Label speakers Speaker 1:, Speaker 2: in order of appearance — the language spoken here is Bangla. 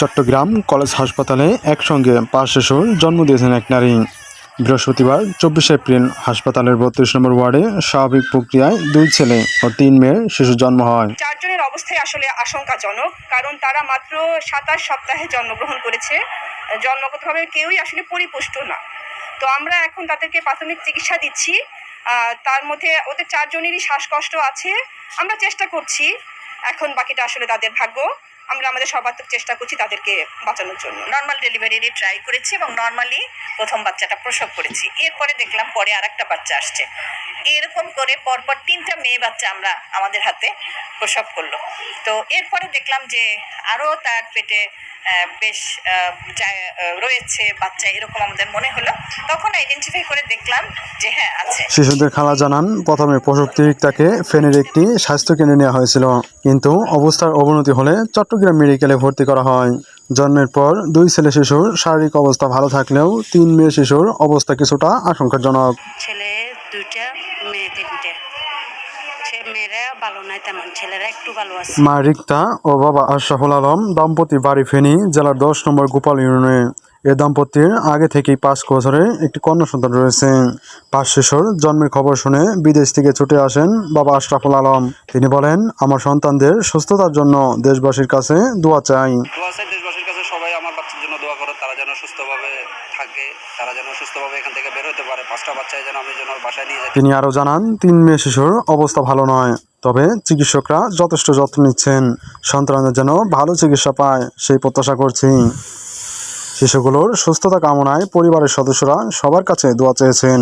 Speaker 1: চট্টগ্রাম কলেজ হাসপাতালে একসঙ্গে পাঁচ শিশুর জন্ম দিয়েছেন এক নারী। বৃহস্পতিবার চব্বিশে এপ্রিল হাসপাতালের বত্রিশ নম্বর ওয়ার্ডে স্বাভাবিক প্রক্রিয়ায় দুই ছেলে ও তিন মেয়ের শিশু জন্ম হয়।
Speaker 2: চারজনের অবস্থায় আসলে আশঙ্কাজনক, কারণ তারা মাত্র সাতাশ সপ্তাহে জন্মগ্রহণ করেছে। জন্মগতভাবে কেউই আসলে পরিপুষ্ট না। তো আমরা এখন তাদেরকে প্রাথমিক চিকিৎসা দিচ্ছি। তার মধ্যে ওদের চারজনেরই শ্বাসকষ্ট আছে। আমরা চেষ্টা করছি এখন বাকিটা আসলে তাদের ভাগ্য। আমরা আমাদের সর্বাত্মক চেষ্টা করছি তাদেরকে বাঁচানোর জন্য।
Speaker 3: নর্মাল ডেলিভারিরই ট্রাই করেছি এবং নর্মালি প্রথম বাচ্চাটা প্রসব করেছি। এরপরে দেখলাম পরে আর একটা বাচ্চা আসছে। এরকম করে পরপর তিনটা মেয়ে বাচ্চা আমরা আমাদের হাতে প্রসব করল। তো এরপরে দেখলাম যে আরও তার পেটে বেশ রয়েছে বাচ্চা এরকম আমাদের মনে হলো। তখন আইডেন্টিফাই করে দেখলাম যে হ্যাঁ আছে।
Speaker 1: শিশুদের খালা জানান প্রথমে প্রসূতি তাকে ফেনের একটি স্বাস্থ্য কেন্দ্রে নেওয়া হয়েছিল কিন্তু অবস্থার অবনতি হলে চট্টগ্রাম মেডিকেলে ভর্তি করা হয়। জন্মের পর দুই ছেলে শিশুর শারীরিক অবস্থা ভালো থাকলেও তিন মেয়ে শিশুর অবস্থা কিছুটা আশঙ্কাজনক।
Speaker 4: ছেলে দুইটা মেয়েরা ভালো নাই তেমন ছেলেরা একটু ভালো আছে।
Speaker 1: মা রিক্তা ও বাবা আশরাফুল আলম দম্পতি বাড়ি ফেনী জেলার দশ নম্বর গোপাল ইউনিয়নে। এ দম্পতির আগে থেকেই পাঁচ বছরে একটি কন্যা সন্তান রয়েছে। পাঁচ শিশুর জন্মের খবর শুনে বিদেশ থেকে ছুটে আসেন বাবা আশরাফুল আলম। তিনি বলেন আমার সন্তানদের সুস্থতার জন্য দেশবাসীর কাছে দোয়া চাই
Speaker 5: দোয়া চাই দেশবাসীর কাছে সবাই আমার বাচ্চার জন্য দোয়া করো তারা যেন সুস্থভাবে থাকে তারা যেন সুস্থভাবে এখান থেকে বের হতে পারে। পাঁচটা বাচ্চায় যেন আমি যেন বাসায় নিয়ে যেতে
Speaker 1: তিনি আরও জানান তিন মেয়ে শিশুর অবস্থা ভালো নয় তবে চিকিৎসকরা যথেষ্ট যত্ন নিচ্ছেন। সন্তানদের যেন ভালো চিকিৎসা পায় সেই প্রত্যাশা করছি। শিশুগুলোর সুস্থতা কামনায় পরিবারের সদস্যরা সবার কাছে দোয়া চেয়েছেন।